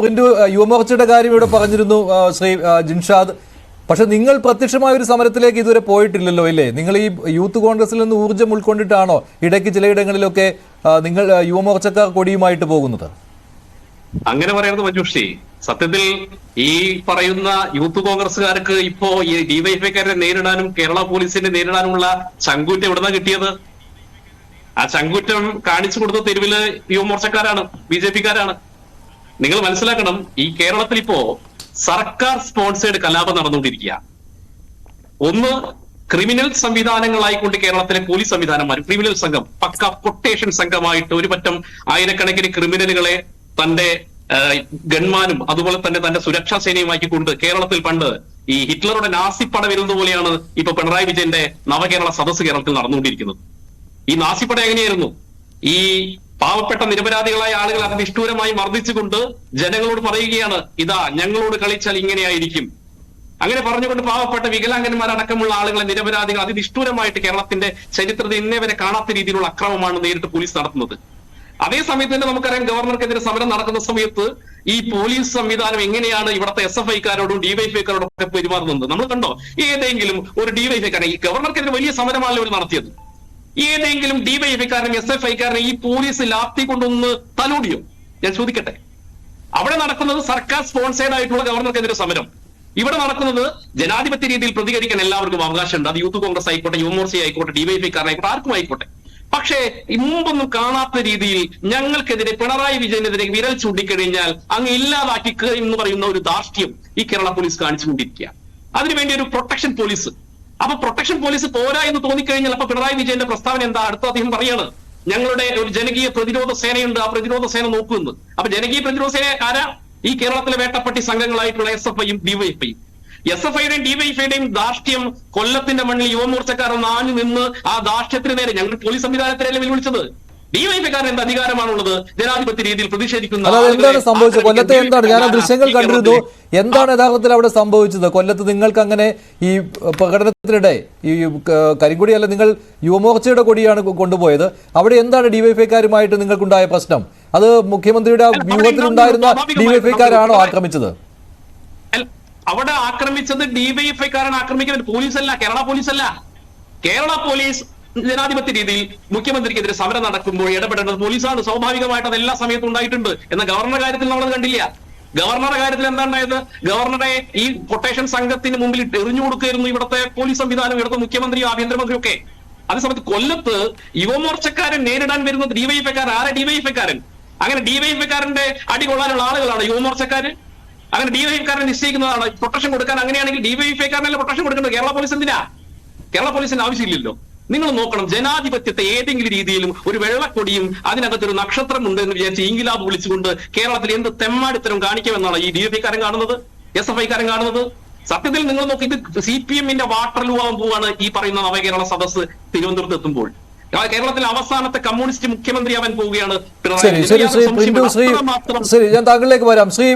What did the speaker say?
Print യുവമോർച്ചയുടെ കാര്യം ഇവിടെ പറഞ്ഞിരുന്നു ശ്രീ ജിൻഷാദ്. പക്ഷെ നിങ്ങൾ പ്രത്യക്ഷമായ ഒരു സമരത്തിലേക്ക് ഇതുവരെ പോയിട്ടില്ലല്ലോ ഇല്ലേ? നിങ്ങൾ ഈ യൂത്ത് കോൺഗ്രസിൽ നിന്ന് ഊർജം ഉൾക്കൊണ്ടിട്ടാണോ ഇടയ്ക്ക് ചിലയിടങ്ങളിലൊക്കെ നിങ്ങൾ യുവമോർച്ചക്കാർ കൊടിയുമായിട്ട് പോകുന്നത്? അങ്ങനെ പറയുന്നത് മഞ്ജുഷി. സത്യത്തിൽ ഈ പറയുന്ന യൂത്ത് കോൺഗ്രസ്സുകാർക്ക് ഇപ്പോ ഈ ഡിവൈഎഫ്ഐക്കാരെ നേരിടാനും കേരള പോലീസിനെ നേരിടാനുമുള്ള ചങ്കൂറ്റം എവിടുന്ന കിട്ടിയത്? ആ ചങ്കൂറ്റം കാണിച്ചു കൊടുത്ത തെരുവിൽ യുവമോർച്ചക്കാരാണ് ബി ജെ പിക്കാരാണ്. നിങ്ങൾ മനസ്സിലാക്കണം ഈ കേരളത്തിൽ ഇപ്പോ സർക്കാർ സ്പോൺസേഡ് കലാപം നടന്നുകൊണ്ടിരിക്കുക. ഒന്ന് ക്രിമിനൽ സംവിധാനങ്ങളായിക്കൊണ്ട് കേരളത്തിലെ പോലീസ് സംവിധാനമാർ ക്രിമിനൽ സംഘം പക്ക കൊട്ടേഷൻ സംഘമായിട്ട് ഒരു പറ്റം ആയിരക്കണക്കിന് ക്രിമിനലുകളെ തന്റെ ഗൺമാനും അതുപോലെ തന്നെ തന്റെ സുരക്ഷാ സേനയുമാക്കിക്കൊണ്ട് കേരളത്തിൽ പണ്ട് ഈ ഹിറ്റ്ലറുടെ നാസിപ്പട വരുന്നത് പോലെയാണ് ഇപ്പൊ പിണറായി വിജയന്റെ നവകേരള സദസ്സ് കേരളത്തിൽ നടന്നുകൊണ്ടിരിക്കുന്നത്. ഈ നാസിപ്പട എങ്ങനെയായിരുന്നു? ഈ പാവപ്പെട്ട നിരപരാധികളായ ആളുകൾ അതിനിഷ്ഠൂരമായി മർദ്ദിച്ചുകൊണ്ട് ജനങ്ങളോട് പറയുകയാണ് ഇതാ ഞങ്ങളോട് കളിച്ചാൽ ഇങ്ങനെയായിരിക്കും. അങ്ങനെ പറഞ്ഞുകൊണ്ട് പാവപ്പെട്ട വികലാംഗന്മാരടക്കമുള്ള ആളുകളെ നിരപരാധികൾ അതിനിഷ്ഠൂരമായിട്ട് കേരളത്തിന്റെ ചരിത്രത്തിൽ ഇന്നേ വരെ കാണാത്ത രീതിയിലുള്ള അക്രമമാണ് നേരിട്ട് പോലീസ് നടത്തുന്നത്. അതേ സമയത്ത് തന്നെ നമുക്കറിയാം ഗവർണർക്കെതിരെ സമരം നടക്കുന്ന സമയത്ത് ഈ പോലീസ് സംവിധാനം എങ്ങനെയാണ് ഇവിടുത്തെ എസ് എഫ് ഐക്കാരോടും ഡിവൈഫൈക്കാരോടും ഒക്കെ പെരുമാറുന്നത്? നമ്മൾ കണ്ടോ ഏതെങ്കിലും ഒരു ഡിവൈഎഫ്ഐക്കാരൻ ഈ ഗവർണർക്കെതിരെ വലിയ സമരമാണല്ലോ ഇവർ നടത്തിയത്. ഏതെങ്കിലും ഡിവൈഎഫ്ഐക്കാരനും എസ് എഫ് ഐക്കാരനും ഈ പോലീസ് ലാപ്തി കൊണ്ടൊന്ന് തലോടിയോ? ഞാൻ ചോദിക്കട്ടെ. അവിടെ നടക്കുന്നത് സർക്കാർ സ്പോൺസേഡ് ആയിട്ടുള്ള ഗവർണർക്കെതിരെ സമരം. ഇവിടെ നടക്കുന്നത് ജനാധിപത്യ രീതിയിൽ പ്രതികരിക്കാൻ എല്ലാവർക്കും അവകാശമുണ്ട്. അത് യൂത്ത് കോൺഗ്രസ് ആയിക്കോട്ടെ യുവമോർച്ച ആയിക്കോട്ടെ ഡിവൈഎഫ്ഐക്കാരനായിക്കോട്ടെ ആർക്കും ആയിക്കോട്ടെ. പക്ഷേ മുമ്പൊന്നും കാണാത്ത രീതിയിൽ ഞങ്ങൾക്കെതിരെ പിണറായി വിജയനെതിരെ വിരൽ ചൂണ്ടിക്കഴിഞ്ഞാൽ അങ്ങ് ഇല്ലാതാക്കി എന്ന് പറയുന്ന ഒരു ധാർഷ്ട്യം ഈ കേരള പോലീസ് കാണിച്ചുകൊണ്ടിരിക്കുക അതിനുവേണ്ടി ഒരു പ്രൊട്ടക്ഷൻ പോലീസ് അപ്പൊ പ്രൊട്ടക്ഷൻ പോലീസ് പോരാ എന്ന് തോന്നിക്കഴിഞ്ഞാൽ അപ്പൊ പിണറായി വിജയന്റെ പ്രസ്താവന എന്താ? അടുത്ത അദ്ദേഹം പറയാണ് ഞങ്ങളുടെ ഒരു ജനകീയ പ്രതിരോധ സേനയുണ്ട് ആ പ്രതിരോധ സേന നോക്കുമെന്ന് അപ്പൊ ജനകീയ പ്രതിരോധ സേന ആരാ? ഈ കേരളത്തിലെ വേട്ടപ്പട്ടി സംഘങ്ങളായിട്ടുള്ള എസ് എഫ് ഐയും ഡിവൈഎഫ്ഐയും എസ് എഫ് ഐയുടെയും ഡിവൈഎഫ്ഐയുടെയും ധാർഷ്ട്യം കൊല്ലത്തിന്റെ മണ്ണിൽ യുവമോർച്ചക്കാരൻ നാഞ്ഞു നിന്ന് ആ ധാർഷ്ട്യത്തിന് നേരെ ഞങ്ങൾ പോലീസ് സംവിധാനത്തിനല്ലേ വെല്ലുവിളിച്ചത്? ഡിവൈഎഫ്ഐക്കാരൻ എന്ത് അധികാരമാണുള്ളത്? ജനാധിപത്യ രീതിയിൽ പ്രതിഷേധിക്കുന്ന എന്താണ് സംഭവിച്ചത്? കൊല്ലത്തെ എന്താണ്? ഞാൻ ആ ദൃശ്യങ്ങൾ കണ്ടിരുന്നു. എന്താണ് യഥാർത്ഥത്തിൽ അവിടെ സംഭവിച്ചത്? കൊല്ലത്ത് നിങ്ങൾക്ക് അങ്ങനെ ഈ പ്രകടനത്തിനിടെ ഈ കരിങ്കുടി അല്ല നിങ്ങൾ യുവമോർച്ചയുടെ കൊടിയാണ് കൊണ്ടുപോയത്. അവിടെ എന്താണ് ഡിവൈഎഫ്ഐക്കാരുമായിട്ട് നിങ്ങൾക്കുണ്ടായ പ്രശ്നം? അത് മുഖ്യമന്ത്രിയുടെ വ്യൂഹത്തിൽ ഉണ്ടായിരുന്ന അവിടെ വ്യൂഹത്തിലുണ്ടായിരുന്ന ഡിവൈഎഫ്ഐക്കാരാണോ ആക്രമിച്ചത്? അല്ല, അവിടെ ആക്രമിച്ചത് ഡിവൈഎഫ്ഐക്കാരൻ ആക്രമിക്കുന്നത്. പോലീസല്ല കേരള പോലീസല്ല. കേരള പോലീസ് ജനാധിപത്യ രീതിയിൽ മുഖ്യമന്ത്രിക്കെതിരെ സമരം നടക്കുമ്പോൾ ഇടപെടേണ്ടത് പോലീസാണ്. സ്വാഭാവികമായിട്ട് അത് എല്ലാ സമയത്തും ഉണ്ടായിട്ടുണ്ട്. എന്ന ഗവർണർ കാര്യത്തിൽ നമ്മൾ കണ്ടില്ല. ഗവർണറുടെ കാര്യത്തിൽ എന്താണ്ടായത് ഗവർണറെ ഈ കൊട്ടേഷൻ സംഘത്തിന് മുമ്പിൽ എറിഞ്ഞു കൊടുക്കുകയായിരുന്നു ഇവിടുത്തെ പോലീസ് സംവിധാനം ഇവിടുത്തെ മുഖ്യമന്ത്രിയും ആഭ്യന്തരമന്ത്രിയും ഒക്കെ അതേസമയത്ത് കൊല്ലത്ത് യുവമോർച്ചക്കാരൻ നേരിടാൻ വരുന്ന ഡിവൈഎഫ്ഐക്കാരൻ ആരാ ഡിവൈഎഫ്ഐക്കാരൻ അങ്ങനെ ഡിവൈഎഫ്ഐക്കാരന്റെ അടി കൊള്ളാനുള്ള ആളുകളാണ് യുവമോർച്ചക്കാര്. അങ്ങനെ ഡിവൈഎഫ്ഐക്കാരൻ നിശ്ചയിക്കുന്നതാണ് പ്രൊട്ടക്ഷൻ കൊടുക്കാൻ. അങ്ങനെയാണെങ്കിൽ ഡിവൈഎഫ്ഐക്കാരനല്ല പ്രൊട്ടക്ഷൻ കൊടുക്കുന്നത് കേരള പോലീസ് എന്തിനാ? കേരള പോലീസിന്റെ ആവശ്യമില്ലല്ലോ. നിങ്ങൾ നോക്കണം ജനാധിപത്യത്തെ ഏതെങ്കിലും രീതിയിലും ഒരു വെള്ളക്കൊടിയും അതിനകത്ത് ഒരു നക്ഷത്രം ഉണ്ട് എന്ന് വിചാരിച്ച് ഇംഗിലാബ് വിളിച്ചുകൊണ്ട് കേരളത്തിൽ എന്ത് തെമ്മാടിത്തരം കാണിക്കുമെന്നാണ് ഈ ഡി എഫ് ഐക്കാരൻ കാണുന്നത് എസ് എഫ് ഐക്കാരൻ കാണുന്നത്? സത്യത്തിൽ നിങ്ങൾ നോക്കി ഇത് സി പി എമ്മിന്റെ വാട്ടർ ലൂവാൻ പോവാണ് ഈ പറയുന്ന നവകേരള സദസ്സ് തിരുവനന്തപുരത്ത് എത്തുമ്പോൾ. കേരളത്തിൽ കേരളത്തിലെ അവസാനത്തെ കമ്മ്യൂണിസ്റ്റ് മുഖ്യമന്ത്രി അവൻ പോവുകയാണ്. ശരി ശരി ശ്രീ ഞാൻ താങ്കളിലേക്ക് വരാം. ശ്രീ